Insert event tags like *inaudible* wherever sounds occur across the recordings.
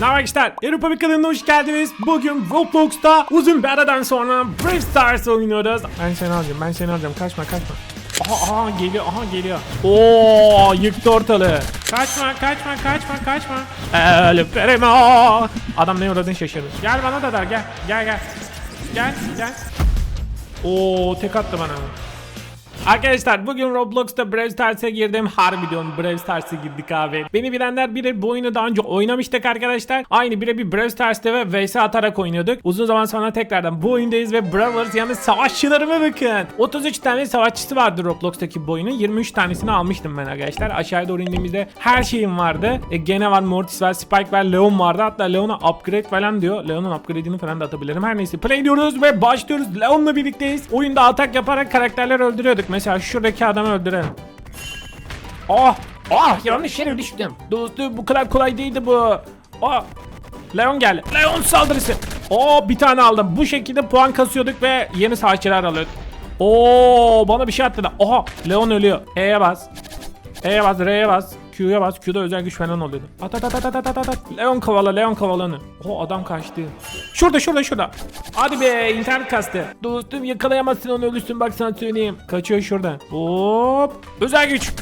Gençler? Avrupa bir kanalına hoş geldiniz. Bugün Roblox'ta uzun bir aradan sonra Brave Stars oynuyoruz. Ben seni alacağım, ben seni alacağım. Kaçma, kaçma. Aha, aha geliyor, aha geliyor. Oo, yıktı ortalığı. Kaçma, kaçma, kaçma, kaçma. El primo. Adam ne uğradığını şaşırdı. Gel bana da der, gel, gel, gel. Gel, gel. Oo, tek attı bana. Arkadaşlar bugün Roblox'ta Brawl Stars'a girdim. Harbi diyorum Brawl Stars'a girdik abi. Beni bilenler bilir bu oyunu daha önce oynamıştık arkadaşlar. Aynı birebir Brawl Stars'ta ve vs atarak oynuyorduk. Uzun zaman sonra tekrardan bu oyundayız ve Brawlers yani savaşçılarıma bakın. 33 tane savaşçısı vardı Roblox'taki bu oyunun. 23 tanesini almıştım ben arkadaşlar. Aşağıya doğru indiğimizde her şeyim vardı. E, gene var Mortis var, Spike var, Leon vardı. Hatta Leon'a upgrade falan diyor. Leon'un upgrade'ini falan da atabilirim. Her neyse play diyoruz ve başlıyoruz. Leon'la birlikteyiz. Oyunda atak yaparak karakterler öldürüyorduk. Mesela şuradaki adamı öldürelim. Oh! Oh! Yanlış yere düştüm. Dostum bu kadar kolay değildi bu. Oh! Leon geldi. Leon saldırısı. Oo bir tane aldım. Bu şekilde puan kasıyorduk ve yeni savaşçılar alıyorduk. Oo bana bir şey attı da. Oha Leon ölüyor. E'ye bas. E'ye bas, R'ye bas. Q'ya bas. Q'da özel güç falan oluyordu. At at at at. Leon kovala, Leon kovalanı. O adam kaçtı. Şurada şurada şurada. Hadi be internet kastı. Dostum yakalayamazsın onu ölürsün bak sana söyleyeyim. Kaçıyor şurada. Hop. Özel güç.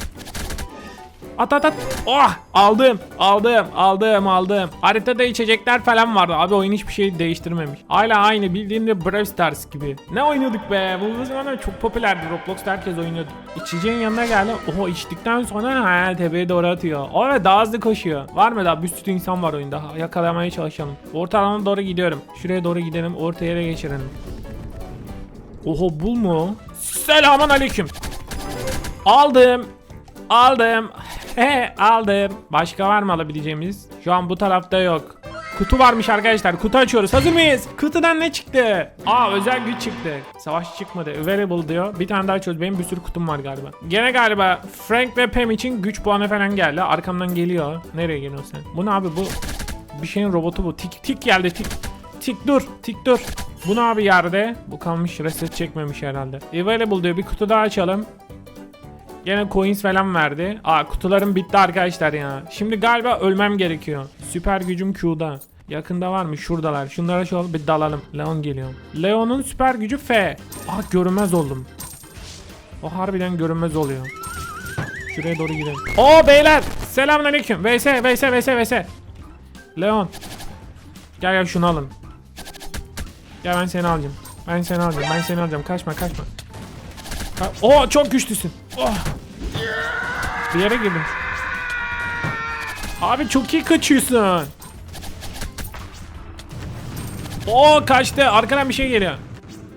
At at at. Oh aldım aldım aldım aldım. Haritada içecekler falan vardı. Abi oyun hiçbir şey değiştirmemiş. Hala aynı bildiğin de Brawl Stars gibi. Ne oynadık be? Bu zamanlar çok popülerdi. Roblox'ta herkes oynuyordu. İçeceğin yanına geldi. Oho içtikten sonra ha tepeye doğru atıyor. O evet daha hızlı koşuyor. Var mı daha bir sürü insan var oyunda. Yakalamaya çalışalım. Orta alana doğru gidiyorum. Şuraya doğru gidelim. Orta yere geçirelim. Oho bul mu? Selamun aleyküm. Aldım. Aldım. *laughs* He aldım. Başka var mı alabileceğimiz? Şu an bu tarafta yok. Kutu varmış arkadaşlar. Kutu açıyoruz. Hazır mıyız? Kutudan ne çıktı? Aa özel güç çıktı. Savaş çıkmadı. Available diyor. Bir tane daha açıyoruz. Benim bir sürü kutum var galiba. Gene galiba Frank ve Pam için güç puanı falan geldi. Arkamdan geliyor. Nereye geliyorsun sen? Bu ne abi bu? Bir şeyin robotu bu. Tik tik geldi tik. Tik dur. Tik dur. Bu ne abi yerde? Bu kalmış reset çekmemiş herhalde. Available diyor. Bir kutu daha açalım. Gene coins falan verdi. Aa kutularım bitti arkadaşlar ya. Şimdi galiba ölmem gerekiyor. Süper gücüm Q'da. Yakında var mı? Şuradalar. Şunlara şöyle bir dalalım. Leon geliyor. Leon'un süper gücü F. Ah görünmez oldum. O harbiden görünmez oluyor. Şuraya doğru gidelim. Oo beyler. Selamünaleyküm. VS VS VS VS. Leon. Gel gel şunu alın. Gel ben seni alacağım. Ben seni alacağım. Ben seni alacağım. Kaçma kaçma. Ka- Oo çok güçlüsün. Oh. Bir yere girdim. Abi çok iyi kaçıyorsun. Oo kaçtı. Arkadan bir şey geliyor.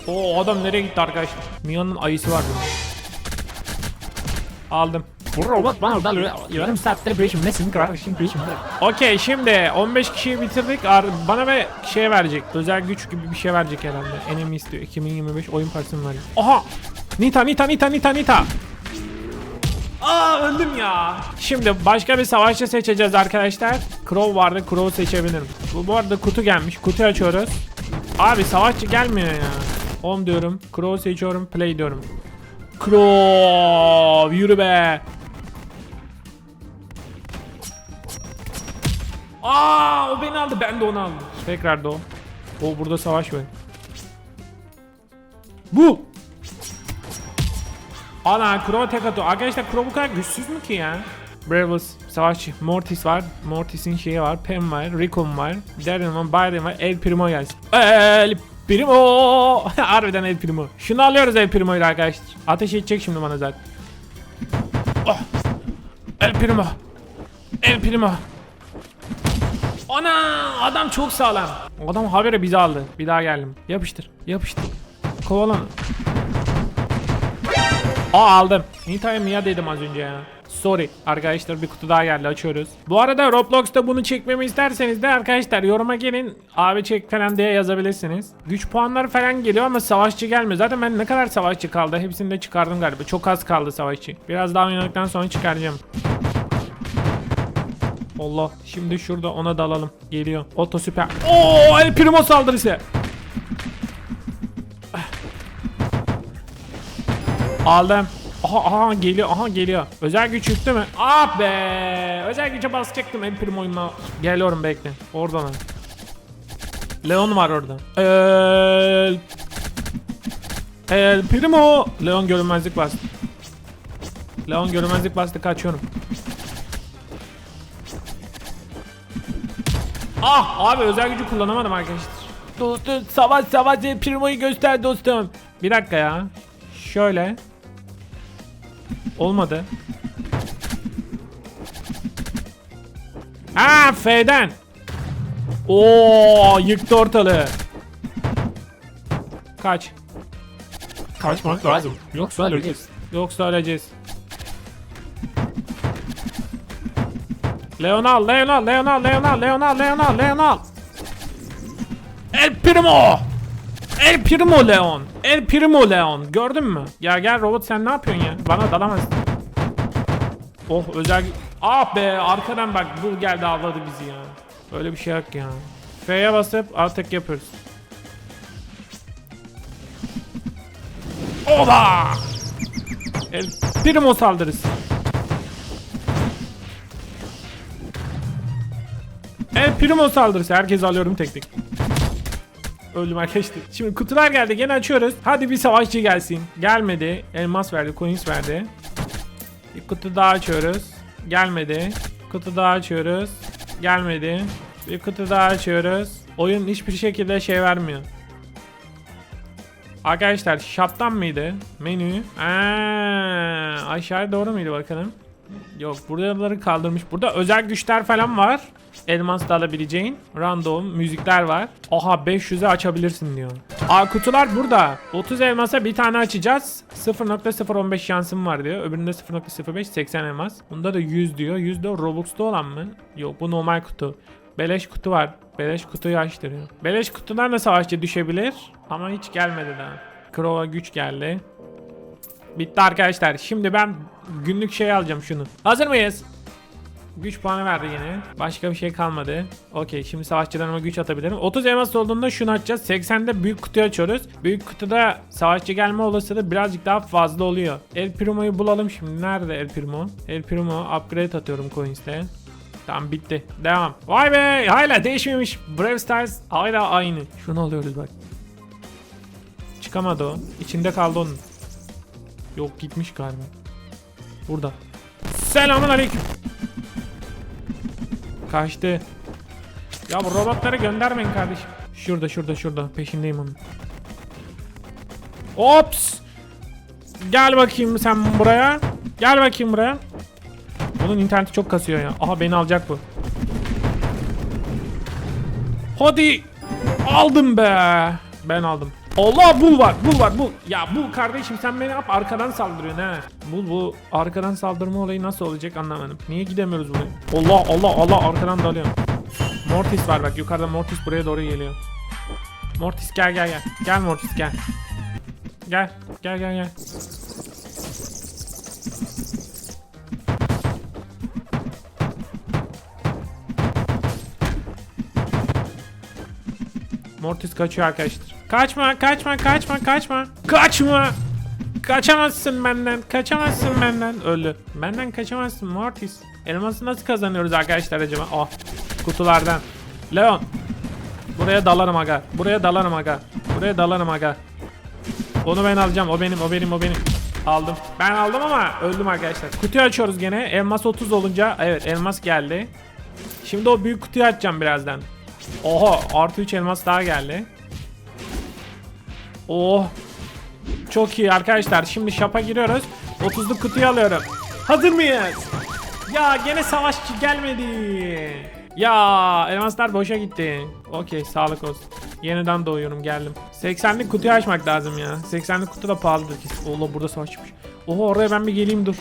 Oo adam nereye gitti arkadaşlar? Mia'nın ayısı var. Aldım. Bu robot bana orada yarım saattir peşimdesin kardeşim peşimde. Okey şimdi 15 kişiyi bitirdik. Ar- Bana ve şey verecek. Özel güç gibi bir şey verecek herhalde. Enemy istiyor. 2025 oyun mı verecek? Aha! Nita Nita Nita Nita Nita. Aa öldüm ya. Şimdi başka bir savaşçı seçeceğiz arkadaşlar. Crow vardı. Crow seçebilirim. Bu, bu arada kutu gelmiş. Kutu açıyoruz. Abi savaşçı gelmiyor ya. Home diyorum. Crow seçiyorum. Play diyorum. Crow yürü be. Aa o beni aldı ben de onu aldım. Tekrar da o. O burada savaş var. Bu. Ana Crow tek atıyor. Arkadaşlar Crow bu kadar güçsüz mü ki ya? Bravos savaşçı. Mortis var. Mortis'in şeyi var. Pam var. Rickon var. Darren var. Biden var. El Primo gelsin. El Primo. *laughs* Harbiden El Primo. Şunu alıyoruz El Primo'yu arkadaşlar. Ateş edecek şimdi bana zaten. Oh. El Primo. El Primo. Ana adam çok sağlam. Adam habere bizi aldı. Bir daha geldim. Yapıştır. Yapıştır. Kovalan. Aa aldım. Nita'ya Mia dedim az önce ya. Sorry arkadaşlar bir kutu daha geldi açıyoruz. Bu arada Roblox'ta bunu çekmemi isterseniz de arkadaşlar yoruma gelin abi çek falan diye yazabilirsiniz. Güç puanları falan geliyor ama savaşçı gelmiyor. Zaten ben ne kadar savaşçı kaldı hepsini de çıkardım galiba. Çok az kaldı savaşçı. Biraz daha oynadıktan sonra çıkaracağım. Allah şimdi şurada ona dalalım. Geliyor. Oto süper. Oo El Primo saldırısı. Aldım. Aha aha geliyor aha geliyor. Özel güç yüklü mü? Ah be. Özel güce basacaktım El Primo'yla. Geliyorum bekle. Oradan al. Leon var orada. El... El Primo. Leon görünmezlik bastı. Leon görünmezlik bastı kaçıyorum. Ah abi özel gücü kullanamadım arkadaşlar. Dostum savaş savaş El Primo'yu göster dostum. Bir dakika ya. Şöyle. Olmadı. Ha F'den. Oo yıktı ortalığı. Kaç. Kaçmak lazım. Yoksa öleceğiz. Yoksa öleceğiz. Leon al, Leon al, Leon al, Leon al, Leon al, Leon al, Leon al. El Primo! El Primo Leon! El Primo Leon! Gördün mü? Ya gel robot sen ne yapıyorsun ya? Bana dalamazsın. Oh özel... Ah be arkadan bak bu geldi avladı bizi ya. Öyle bir şey yok ya. F'ye basıp artık yapıyoruz. Oba! El Primo saldırısı. El Primo saldırısı. Herkes alıyorum tek tek. Öldüm arkadaşlar. Şimdi kutular geldi. Gene açıyoruz. Hadi bir savaşçı gelsin. Gelmedi. Elmas verdi. Coins verdi. Bir kutu daha açıyoruz. Gelmedi. Kutu daha açıyoruz. Gelmedi. Bir kutu daha açıyoruz. Oyun hiçbir şekilde şey vermiyor. Arkadaşlar shop'tan mıydı? Menü. Aa, aşağı doğru muydu bakalım? Yok buraları kaldırmış. Burada özel güçler falan var. Elmas da alabileceğin. Random müzikler var. Oha 500'e açabilirsin diyor. Aa kutular burada. 30 elmasa bir tane açacağız. 0.015 şansım var diyor. Öbüründe 0.05 80 elmas. Bunda da 100 diyor. 100 de Robux'ta olan mı? Yok bu normal kutu. Beleş kutu var. Beleş kutuyu açtırıyor. Beleş kutudan da savaşçı düşebilir. Ama hiç gelmedi daha. Krova güç geldi. Bitti arkadaşlar. Şimdi ben günlük şey alacağım şunu. Hazır mıyız? Güç puanı verdi yine. Başka bir şey kalmadı. Okey şimdi savaşçılarıma güç atabilirim. 30 elmas olduğunda şunu açacağız. 80'de büyük kutuyu açıyoruz. Büyük kutuda savaşçı gelme olasılığı birazcık daha fazla oluyor. El Primo'yu bulalım şimdi. Nerede El Primo? El Primo upgrade atıyorum coins'te. Tamam bitti. Devam. Vay be hala değişmemiş. Brave Stars hala aynı. Şunu alıyoruz bak. Çıkamadı o. İçinde kaldı onun. Yok gitmiş galiba. Burada. Selamun aleyküm. Kaçtı. Ya bu robotları göndermeyin kardeşim. Şurada şurada şurada peşindeyim onun. Ops. Gel bakayım sen buraya. Gel bakayım buraya. Bunun interneti çok kasıyor ya. Aha beni alacak bu. Hadi. Aldım be. Ben aldım. Allah bul var bul var bul. Ya bul kardeşim sen beni yap arkadan saldırıyorsun ha. Bul bu arkadan saldırma olayı nasıl olacak anlamadım. Niye gidemiyoruz buraya? Allah Allah Allah arkadan dalıyorum. Mortis var bak yukarıda Mortis buraya doğru geliyor. Mortis gel gel gel. Gel Mortis gel. Gel gel gel gel. Mortis kaçıyor arkadaşlar. Kaçma, kaçma, kaçma, kaçma. Kaçma. Kaçamazsın benden. Kaçamazsın benden. Öldü. Benden kaçamazsın Mortis. Elması nasıl kazanıyoruz arkadaşlar acaba? Oh. Kutulardan. Leon. Buraya dalarım aga. Buraya dalarım aga. Buraya dalarım aga. Onu ben alacağım. O benim, o benim, o benim. Aldım. Ben aldım ama öldüm arkadaşlar. Kutuyu açıyoruz gene. Elmas 30 olunca evet elmas geldi. Şimdi o büyük kutuyu açacağım birazdan. Oha artı 3 elmas daha geldi. Oh. Çok iyi arkadaşlar. Şimdi şapa giriyoruz. 30'luk kutuyu alıyorum. Hazır mıyız? Ya gene savaşçı gelmedi. Ya elmaslar boşa gitti. Okey sağlık olsun. Yeniden doğuyorum geldim. 80'lik kutuyu açmak lazım ya. 80'lik kutu da pahalıdır kesin. Allah burada savaşçıymış. Oha oraya ben bir geleyim dur.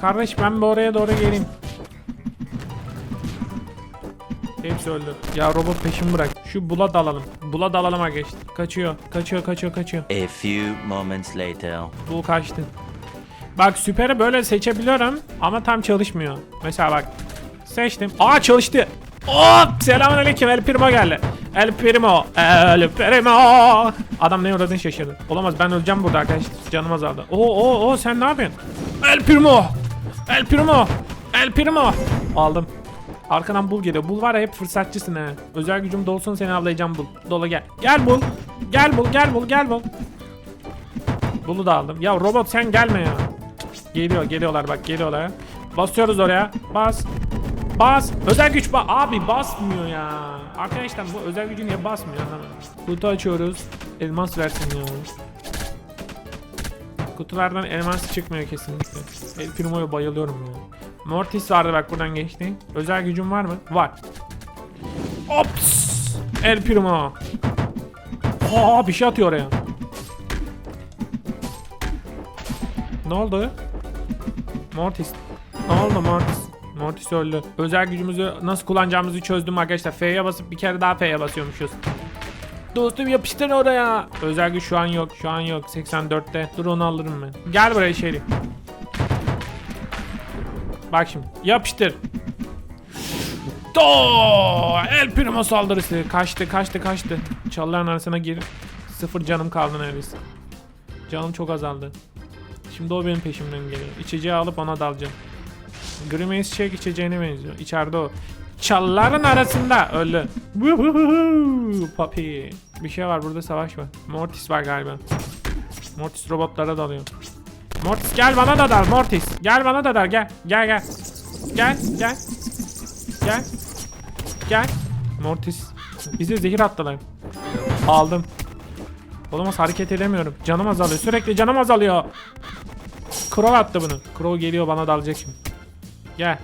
Kardeş ben bir oraya doğru geleyim. Hepsi öldü. Ya robot peşimi bırak. Şu bula dalalım. Bula dalalım arkadaşlar. Kaçıyor. Kaçıyor kaçıyor kaçıyor. A few moments later. Bu kaçtı. Bak süperi böyle seçebiliyorum ama tam çalışmıyor. Mesela bak seçtim. Aa çalıştı. Hop! Selamünaleyküm El Primo geldi. El Primo. El Primo. Adam ne uğradığını şaşırdı. Olamaz ben öleceğim burada arkadaşlar. Canım azaldı. Oo oo oo sen ne yapıyorsun? El Primo. El Primo. El Primo. Aldım. Arkadan bul geliyor. Bul var ya hep fırsatçısın ha. Özel gücüm dolsun seni avlayacağım bul. Dola gel. Gel bul. Gel bul gel bul gel bul. Bulu da aldım. Ya robot sen gelme ya. Geliyor geliyorlar bak geliyorlar. Basıyoruz oraya. Bas. Bas. Özel güç ba Abi basmıyor ya. Arkadaşlar bu özel gücü niye basmıyor. Kutu açıyoruz. Elmas versin ya. Kutulardan elmas çıkmıyor kesinlikle. El Primo'ya bayılıyorum ya. Mortis vardı bak buradan geçti. Özel gücün var mı? Var. Ops! El Primo. Aa bir şey atıyor oraya. Ne oldu? Mortis. Ne oldu Mortis? Mortis öldü. Özel gücümüzü nasıl kullanacağımızı çözdüm arkadaşlar. F'ye basıp bir kere daha F'ye basıyormuşuz. Dostum yapıştır oraya. Özel güç şu an yok. Şu an yok. 84'te. Dur onu alırım ben. Gel buraya Şerif. Bak şimdi. Yapıştır. Do! El Primo saldırısı. Kaçtı, kaçtı, kaçtı. Çalıların arasına gir. Sıfır canım kaldı neredeyse. Canım çok azaldı. Şimdi o benim peşimden geliyor. İçeceği alıp ona dalacağım. Grimace Shake içeceğine benziyor. İçeride o. Çalıların arasında öldü. Papi. Bir şey var burada savaş var. Mortis var galiba. Mortis robotlara dalıyor. Mortis gel bana da dal Mortis. Gel bana da dal gel. Gel gel. Gel gel. Gel. Gel. Mortis. Bize zehir attılar. Aldım. Olamaz hareket edemiyorum. Canım azalıyor. Sürekli canım azalıyor. Crow attı bunu. Crow geliyor bana dalacak şimdi. Gel.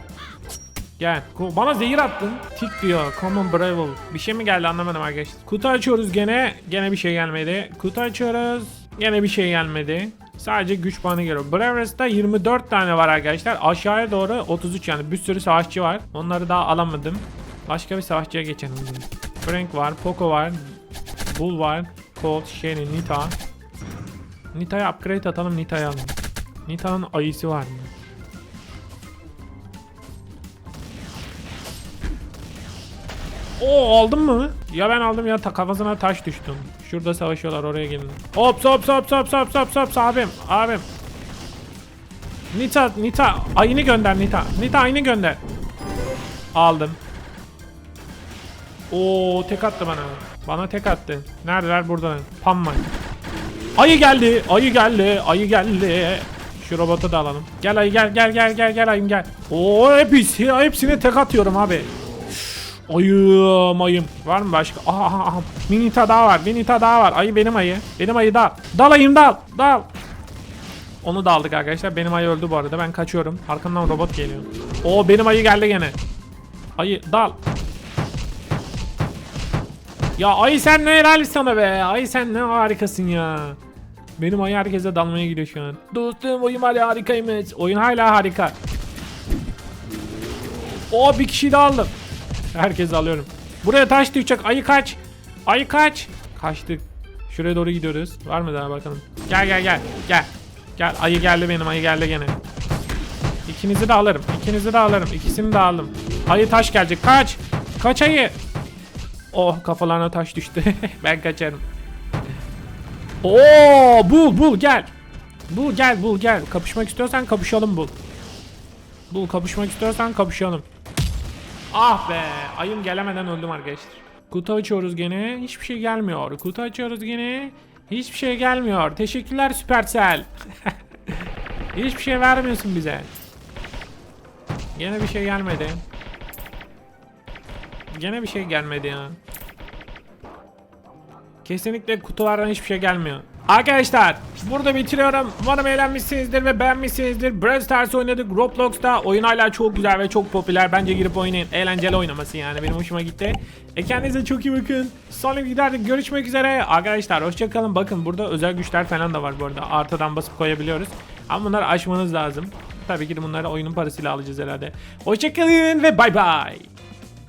Gel. Bana zehir attın. Tik diyor. Common Bravel. Bir şey mi geldi anlamadım arkadaşlar. Kutu açıyoruz gene. Gene bir şey gelmedi. Kutu açıyoruz. Gene bir şey gelmedi. Sadece güç puanı geliyor. Bravers'ta 24 tane var arkadaşlar. Aşağıya doğru 33 yani bir sürü savaşçı var. Onları daha alamadım. Başka bir savaşçıya geçelim. Frank var, Poco var, Bull var, Colt, Shelly, Nita. Nita'ya upgrade atalım, Nita'yı alalım. Nita'nın ayısı var mı? Oo aldın mı? Ya ben aldım ya kafasına taş düştüm. Şurada savaşıyorlar oraya gelin. Hop hop hop hop hop hop hop abim abim. Nita Nita ayını gönder Nita. Nita ayını gönder. Aldım. Oo tek attı bana. Bana tek attı. Neredeler burada? Pam var. Ayı geldi. Ayı geldi. Ayı geldi. Şu robotu da alalım. Gel ayı gel gel gel gel gel ayım gel. Oo hepsi hepsine tek atıyorum abi. Ayım ayım. Var mı başka? Aha, aha. Minita daha var. Minita daha var. Ayı benim ayı. Benim ayı dal. Dal ayım dal. Dal. Onu da aldık arkadaşlar. Benim ayı öldü bu arada. Ben kaçıyorum. Arkamdan robot geliyor. Oo benim ayı geldi gene. Ayı dal. Ya ayı sen ne helal sana be. Ayı sen ne harikasın ya. Benim ayı herkese dalmaya gidiyor şu an. Dostum oyun hala harikaymış. Oyun hala harika. O bir kişi de aldım. Herkes alıyorum. Buraya taş düşecek. Ayı kaç. Ayı kaç. Kaçtık. Şuraya doğru gidiyoruz. Var mı daha bakalım. Gel gel gel. Gel. Gel ayı geldi benim ayı geldi gene. İkinizi de alırım. İkinizi de alırım. İkisini de aldım. Ayı taş gelecek. Kaç. Kaç ayı. Oh kafalarına taş düştü. *laughs* ben kaçarım. Oo bul bul gel. Bul gel bul gel. Kapışmak istiyorsan kapışalım bul. Bul kapışmak istiyorsan kapışalım. Ah be ayım gelemeden öldüm arkadaşlar. Kutu açıyoruz gene hiçbir şey gelmiyor. Kutu açıyoruz gene hiçbir şey gelmiyor. Teşekkürler Supercell. *laughs* hiçbir şey vermiyorsun bize. Gene bir şey gelmedi. Gene bir şey gelmedi ya. Kesinlikle kutulardan hiçbir şey gelmiyor. Arkadaşlar burada bitiriyorum. Umarım eğlenmişsinizdir ve beğenmişsinizdir. Brawl Stars oynadık. Roblox'ta oyun hala çok güzel ve çok popüler. Bence girip oynayın. Eğlenceli oynaması yani. Benim hoşuma gitti. E kendinize çok iyi bakın. Sonra videolarda görüşmek üzere. Arkadaşlar hoşçakalın. Bakın burada özel güçler falan da var bu arada. Artıdan basıp koyabiliyoruz. Ama bunları aşmanız lazım. Tabii ki de bunları oyunun parasıyla alacağız herhalde. Hoşçakalın ve bay bay.